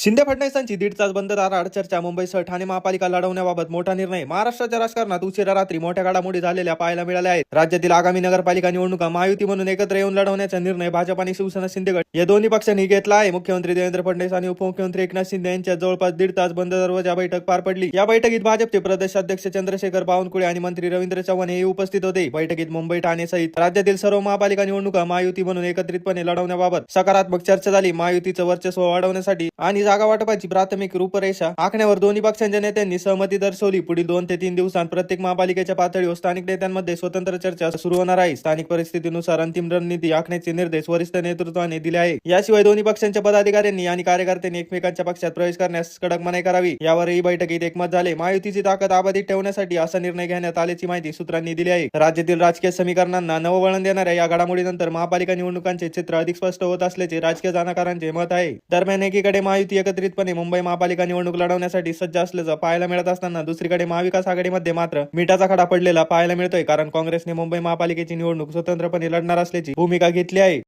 शिंदे फडणवीसांची दीड तास बंद दाराआड चर्चा मुंबईसह ठाणे महापालिका लढवण्याबाबत मोठा निर्णय. महाराष्ट्राच्या राजकारणात उशिरा रात्री मोठ्या घडामोडी झालेल्या पाहायला मिळाल्या आहेत. राज्यातील आगामी नगरपालिका निवडणुका महायुती म्हणून एकत्र येऊन लढवण्याचा निर्णय भाजप आणि शिवसेना शिंदेगड या दोन्ही पक्षांनी घेतला आहे. मुख्यमंत्री देवेंद्र फडणवीस आणि उपमुख्यमंत्री एकनाथ शिंदे यांच्या जवळपास दीड तास बंद दरवाजा बैठक पार पडली. या बैठकीत भाजपचे प्रदेशाध्यक्ष चंद्रशेखर बावनकुळे आणि मंत्री रवींद्र चव्हाण हे उपस्थित होते. बैठकीत मुंबई ठाणे सहित राज्यातील सर्व महापालिका निवडणुका महायुती म्हणून एकत्रितपणे लढवण्याबाबत सकारात्मक चर्चा झाली. महायुतीचं वर्चस्व वाढवण्यासाठी आणि जागा वाटपाची प्राथमिक रूपरेषा. आखण्यावर दोन्ही पक्षांच्या नेत्यांनी सहमती दर्शवली. पुढील दोन ते तीन दिवसांत प्रत्येक महापालिकेच्या पातळीवर स्थानिक नेत्यांमध्ये स्वतंत्र चर्चा सुरू होणार आहे. स्थानिक परिस्थितीनुसार अंतिम रणनीती आखण्याचे निर्देश वरिष्ठ नेतृत्वाने दिले आहे. याशिवाय दोन्ही पक्षांच्या पदाधिकाऱ्यांनी आणि कार्यकर्त्यांनी एकमेकांच्या पक्षात प्रवेश करण्यास कडक मनाई करावी. यावर ही बैठकीत एकमत झाले. महायुतीची ताकद अबाधित ठेवण्यासाठी असा निर्णय घेण्यात आल्याची माहिती सूत्रांनी दिली आहे. राज्यातील राजकीय समीकरणांना नववळण देणाऱ्या या घडामोडीनंतर महापालिका निवडणुकांचे चित्र अधिक स्पष्ट होत असल्याचे राजकीय जाणकारांचे मत आहे. दरम्यान एकीकडे महायुती एकत्रितपणे मुंबई महापालिका निवडणूक लढवण्यासाठी सज्ज असल्याचं पाहायला मिळत असताना दुसरीकडे महाविकास आघाडीमध्ये मात्र मिठाचा खडा पडलेला पाहायला मिळतोय कारण काँग्रेसने मुंबई महापालिकेची निवडणूक स्वतंत्रपणे लढणार असल्याची भूमिका घेतली आहे.